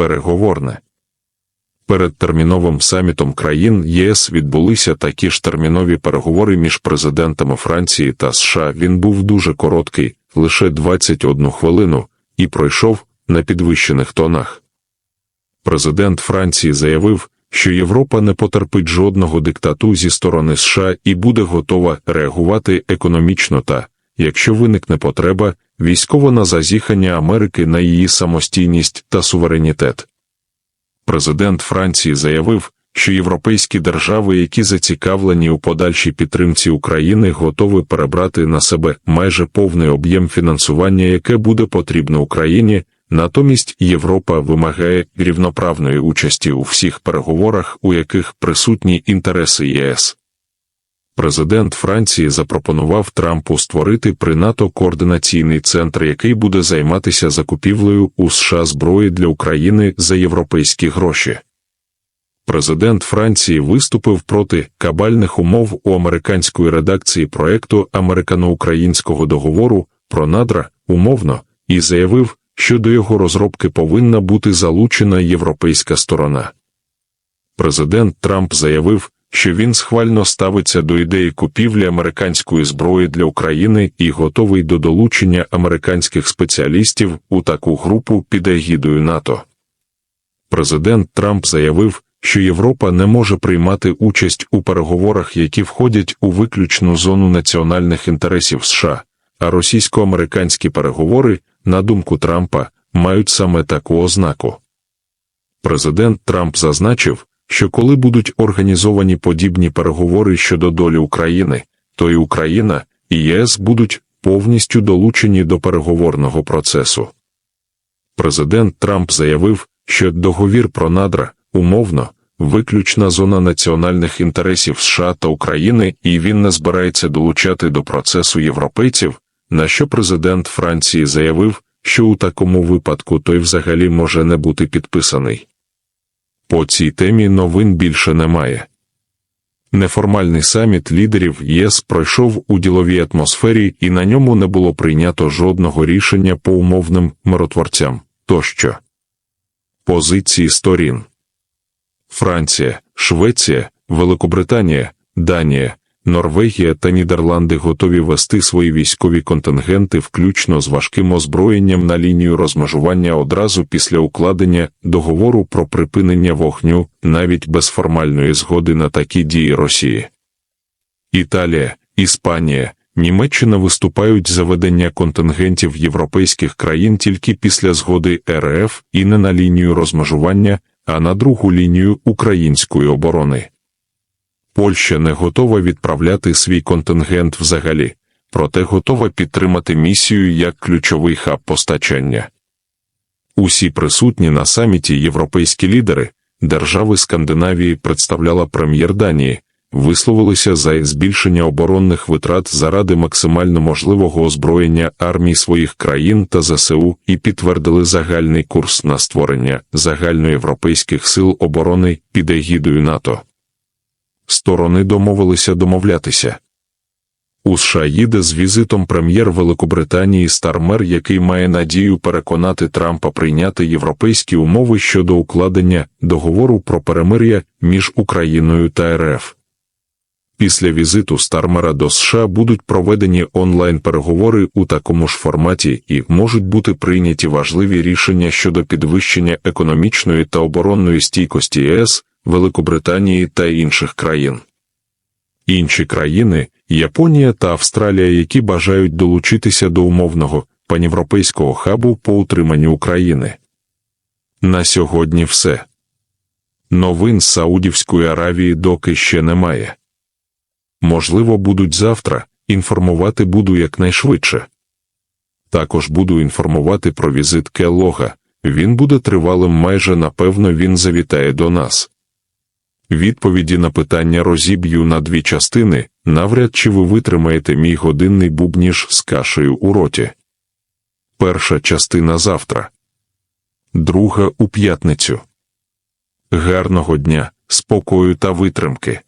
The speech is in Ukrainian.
переговорне. Перед терміновим самітом країн ЄС відбулися такі ж термінові переговори між президентами Франції та США. Він був дуже короткий, лише 21 хвилину, і пройшов на підвищених тонах. Президент Франції заявив, що Європа не потерпить жодного диктату зі сторони США і буде готова реагувати економічно та, якщо виникне потреба, військово на зазіхання Америки на її самостійність та суверенітет. Президент Франції заявив, що європейські держави, які зацікавлені у подальшій підтримці України, готові перебрати на себе майже повний об'єм фінансування, яке буде потрібно Україні. Натомість Європа вимагає рівноправної участі у всіх переговорах, у яких присутні інтереси ЄС. Президент Франції запропонував Трампу створити при НАТО координаційний центр, який буде займатися закупівлею у США зброї для України за європейські гроші. Президент Франції виступив проти кабальних умов у американської редакції проекту американо-українського договору про надра умовно і заявив, що до його розробки повинна бути залучена європейська сторона. Президент Трамп заявив, що він схвально ставиться до ідеї купівлі американської зброї для України і готовий до долучення американських спеціалістів у таку групу під егідою НАТО. Президент Трамп заявив, що Європа не може приймати участь у переговорах, які входять у виключну зону національних інтересів США, а російсько-американські переговори, на думку Трампа, мають саме таку ознаку. Президент Трамп зазначив, що коли будуть організовані подібні переговори щодо долі України, то і Україна, і ЄС будуть повністю долучені до переговорного процесу. Президент Трамп заявив, що договір про надра умовно виключна зона національних інтересів США та України, і він не збирається долучати до процесу європейців, на що президент Франції заявив, що у такому випадку той взагалі може не бути підписаний. По цій темі новин більше немає. Неформальний саміт лідерів ЄС пройшов у діловій атмосфері, і на ньому не було прийнято жодного рішення по умовним миротворцям тощо. Позиції сторін Франція, Швеція, Великобританія, Данія, Норвегія та Нідерланди готові вести свої військові контингенти включно з важким озброєнням на лінію розмежування одразу після укладення договору про припинення вогню навіть без формальної згоди на такі дії Росії. Італія, Іспанія, Німеччина виступають за ведення контингентів європейських країн тільки після згоди РФ і не на лінію розмежування, а на другу лінію української оборони. Польща не готова відправляти свій контингент взагалі, проте готова підтримати місію як ключовий хаб постачання. Усі присутні на саміті європейські лідери, держави Скандинавії представляла прем'єр Данії, висловилися за збільшення оборонних витрат заради максимально можливого озброєння армій своїх країн та ЗСУ і підтвердили загальний курс на створення загальноєвропейських сил оборони під егідою НАТО. Сторони домовилися домовлятися. У США їде з візитом прем'єр Великобританії Стармер, який має надію переконати Трампа прийняти європейські умови щодо укладення договору про перемир'я між Україною та РФ. Після візиту Стармера до США будуть проведені онлайн-переговори у такому ж форматі і можуть бути прийняті важливі рішення щодо підвищення економічної та оборонної стійкості ЄС, Великобританії та інших країн. Інші країни Японія та Австралія, які бажають долучитися до умовного панєвропейського хабу по утриманню України. На сьогодні все. Новин з Саудівської Аравії доки ще немає. Можливо, будуть завтра, інформувати буду якнайшвидше. Також буду інформувати про візит Келлога, він буде тривалим майже напевно він завітає до нас. Відповіді на питання розіб'ю на дві частини, навряд чи ви витримаєте мій годинний бубніж з кашею у роті. Перша частина завтра, друга у п'ятницю. Гарного дня, спокою та витримки.